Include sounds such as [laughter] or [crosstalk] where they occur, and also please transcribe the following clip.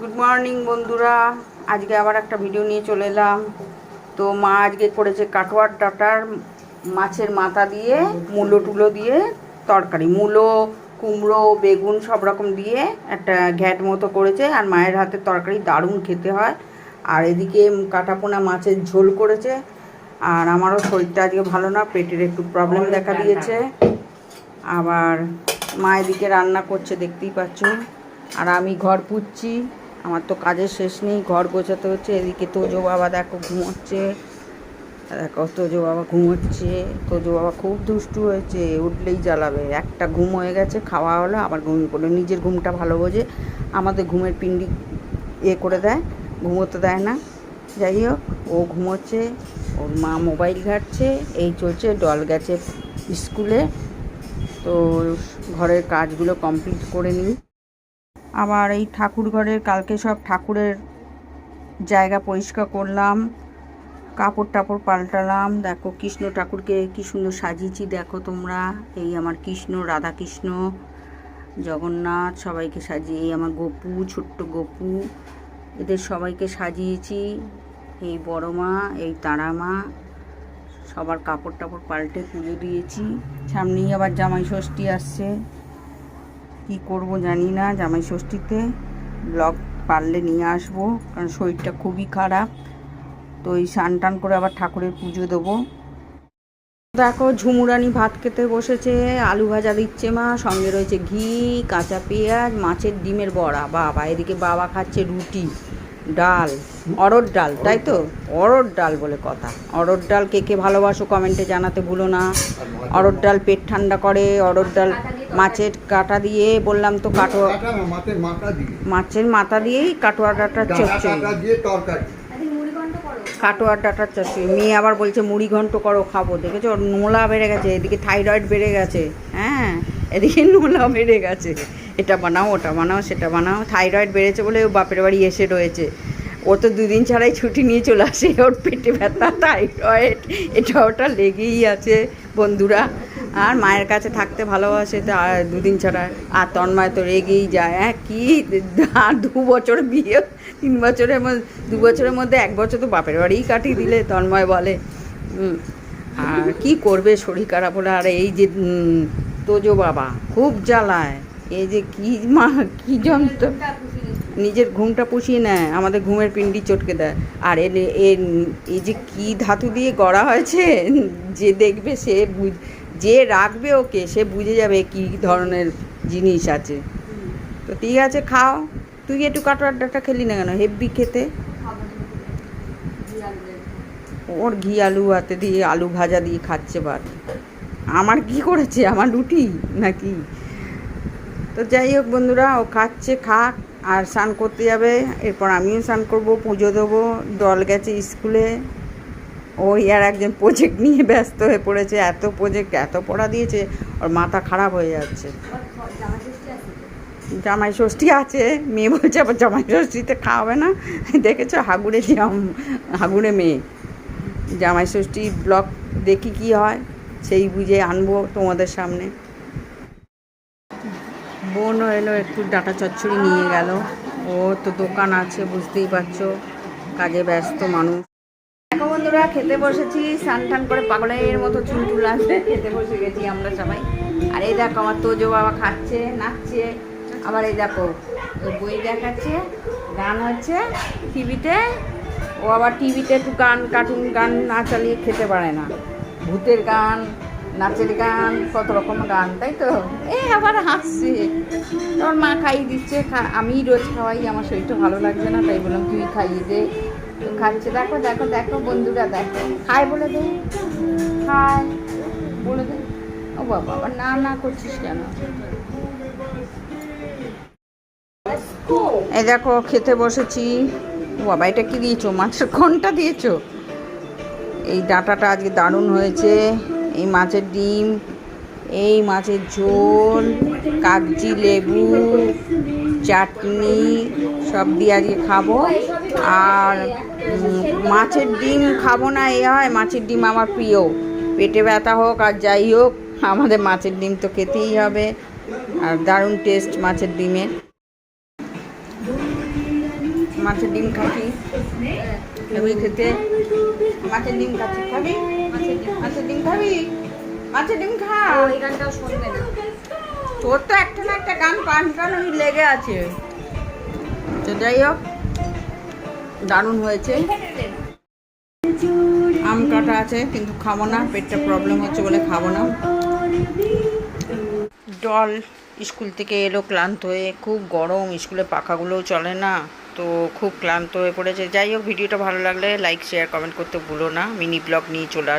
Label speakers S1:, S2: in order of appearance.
S1: Good morning বন্ধুরা। আজকে আবার একটা ভিডিও নিয়ে চলে এলাম। তো মা আজকে করেছে কাটোয়ার ডাটার মাছের মাথা দিয়ে মূলো টুলো দিয়ে তরকারি। মূলো কুমড়ো বেগুন সব রকম দিয়ে একটা ঘ্যাট মতো করেছে। আর মায়ের হাতের তরকারি দারুণ খেতে হয়। আর এদিকে কাটাপোনা মাছের ঝোল করেছে। আর আমারও শরীরটা আজকে ভালো না পেটের একটু প্রবলেম দেখা দিয়েছে। আবার মা এদিকে রান্না করছে দেখতেই পাচ্ছ। আর আমি ঘর পুচ্ছি। আমার তো কাজের শেষ নেই, ঘর গোছাতে হচ্ছে, এদিকে তোজো বাবা দেখো ঘুমোচ্ছে। দেখো, তোজো বাবা ঘুমোচ্ছে, তোজো বাবা খুব দুষ্টু হয়েছে, উঠলেই জ্বালাবে। একটা ঘুম হয়ে গেছে, খাওয়া হলো, আবার ঘুমিয়ে পড়ল নিজের ঘুমটা ভালো বোঝে, আমাদের ঘুমের পিন্ডি এ করে দেয়, ঘুমোতে দেয় না। যাই হোক, ও ঘুমোচ্ছে, ওর মা মোবাইল ঘাটছে, এই চলছে, ডল গেছে স্কুলে। তো ঘরের কাজগুলো কমপ্লিট করে নিই। আবার এই ঠাকুর ঘরের, কালকে সব ঠাকুরের জায়গা পরিষ্কার করলাম, কাপড় টাপড় পাল্টালাম। দেখো কৃষ্ণ ঠাকুরকে কি সুন্দর সাজিয়েছি, দেখো তোমরা। এই আমার কৃষ্ণ রাধা কৃষ্ণ জগন্নাথ, সবাইকে সাজিয়ে, এই আমার গপু, ছোট্ট গপু, এদের সবাইকে সাজিয়েছি। এই বড় মা, এই তারা মা, সবার কাপড় টাপড় পাল্টে পুজো দিয়েছি। সামনেই আবার জামাই ষষ্ঠী আসছে। কি করব জানি না, জামাই ষষ্ঠীতে ব্লগ পারলে নিয়ে আসব, কারণ শরীরটা খুবই খারাপ। তো এই স্নান টান করে আবার ঠাকুরের পুজো দেবো। দেখো ঝুমুরানি ভাত খেতে বসেছে, আলু ভাজা দিচ্ছে মা, সঙ্গে রয়েছে ঘি, কাঁচা পেঁয়াজ, মাছের ডিমের বড়া। বাবা, এদিকে বাবা খাচ্ছে রুটি, ডাল অরড় ডাল, তাই তো? অরড় ডাল বলে কথা। অরড় ডাল কে কে ভালোবাসো কমেন্টে জানাতে ভুলো না। অরড় ডাল পেট ঠান্ডা করে অরড় ডাল মাছের কাটা দিয়ে বললাম তো কাটোয়া
S2: মাছের মাথা
S1: দিয়েই কাটোয়া ডাটার
S2: ডাটা
S1: চচ্চড়ি।
S2: টাটা
S1: কাটোয়ার ডাটার চচ্চড়ি। মেয়ে আবার বলছে মুড়ি ঘন্ট করো খাব। দেখেছ? ওর নোলা বেড়ে গেছে এদিকে থাইরয়েড বেড়ে গেছে। হ্যাঁ এদিকে নোলা বেড়ে গেছে। এটা বানাও ওটা বানাও সেটা বানাও। থাইরয়েড বেড়েছে বলে ও বাপের বাড়ি এসে রয়েছে। ও তো দুদিন ছাড়াই ছুটি নিয়ে চলে আসে। ওর পেটে ব্যথা থাইরয়েড। এটা ওটা লেগেই আছে বন্ধুরা। আর মায়ের কাছে থাকতে ভালোবাসে তো আর দুদিন ছাড়া। আর তন্ময় তো রেগেই যায়। হ্যাঁ কি? আর দু বছর বিয়ে তিন বছরের মধ্যে দু বছরের মধ্যে এক বছর তো বাপের বাড়িই কাটিয়ে দিলে তন্ময় বলে। আর [laughs] কি করবে শরীর খারাপ হলে? আর এই যে তোজো বাবা খুব জ্বালায়। এই যে কি মা কি যন্ত্র? নিজের ঘুমটা পুষিয়ে নেয় আমাদের ঘুমের পিন্ডি চটকে দেয়। আর এর এই যে কি ধাতু দিয়ে গড়া হয়েছে? যে দেখবে সে বুঝ যে রাখবে ওকে, সে বুঝে যাবে কি ধরনের জিনিস আছে। তো ঠিক আছে, খাও। তুই একটু কাটোয়ার ডাটা খেলি না কেন? হেব্বি খেতে। ওর ঘি আলু হাতে দিয়ে, আলু ভাজা দিয়ে খাচ্ছে বার আমার কি করেছে? আমার রুটি নাকি? তো যাই হোক বন্ধুরা, ও খাচ্ছে, খাক, আর স্নান করতে যাবে। এরপর আমিও স্নান করব, পুজো দেবো। দল গেছে স্কুলে। ওই আর একজন প্রজেক্ট নিয়ে ব্যস্ত হয়ে পড়েছে, এত প্রজেক্ট এত পড়া দিয়েছে, ওর মাথা খারাপ হয়ে যাচ্ছে। জামাই ষষ্ঠী আছে, মেয়ে বলছে, আবার জামাই ষষ্ঠীতে খাওয়াবে না? দেখেছ, হাগুড়ে জাম, হাগুড়ে মেয়ে। জামাই ষষ্ঠী ব্লগ দেখি কি হয়, সেই বুঝে আনব তোমাদের সামনে। বোনও এলো, একটু ডাটা চচ্চড়ি নিয়ে গেল। ও তো দোকান আছে, বুঝতেই পারছ, কাজে ব্যস্ত মানুষ। দেখো বন্ধুরা, খেতে বসেছি, স্নান টান করে পাগলের মতো চুলটুল আসবে খেতে বসে গেছি আমরা সবাই। আর এই দেখো আমার তোজো বাবা খাচ্ছে, নাচছে। আবার এই দেখো বই দেখাচ্ছে, গান হচ্ছে টিভিতে। ও আবার টিভিতে একটু গান, কার্টুন গান না চালিয়ে খেতে পারে না। ভূতের গান, নাচের গান, কত রকম গান, তাই তো? এই আবার হাসছে। তোর মা খাইয়ে দিচ্ছে আমি রোজ খাওয়াই, আমার শরীরটা ভালো লাগছে না, তাই বললাম, তুই খাইয়ে দে। খাচ্ছে। দেখো দেখো দেখো, বন্ধুরা, দেখো। খায় বলে দে। খায় বলে দে। ও বাবা, আবার না না করছিস কেন? এই দেখো, খেতে বসেছি। ও বাবা, এটা কি দিয়েছ? মাছের ঘণ্টা দিয়েছ? এই ডাঁটাটা আজকে দারুণ হয়েছে। এই মাছের ডিম, এই মাছের ঝোল, কাগজি, লেবু, চাটনি, সব দিয়ে আজকে খাব। আর মাছের ডিম খাব না, এ হয়। মাছের ডিম আমার প্রিয়। পেটে ব্যথা হোক আর যাই হোক, আমাদের মাছের ডিম তো খেতেই হবে। আর দারুণ টেস্ট মাছের ডিমের। মাছের ডিম খাচ্ছি। খাবি খেতে। মাছের ডিম খাচ্ছি। খাবি? মাছের ডিম। খাবি? মাছের ডিম খা। তোর তো একটা না একটা গান, পান গান লেগে আছে। তো যাই হোক। দারুণ হয়েছে। আম কাটা আছে, কিন্তু খাব না, পেটটা প্রবলেম হচ্ছে বলে খাব না। ডল স্কুল থেকে এলো, ক্লান্ত হয়ে, খুব গরম, স্কুলে পাখাগুলোও চলে না, তো খুব ক্লান্ত হয়ে পড়েছে। যাই হোক, ভিডিওটা ভালো লাগলে লাইক শেয়ার কমেন্ট করতে ভুলো না। মিনি ব্লগ নিয়ে চলে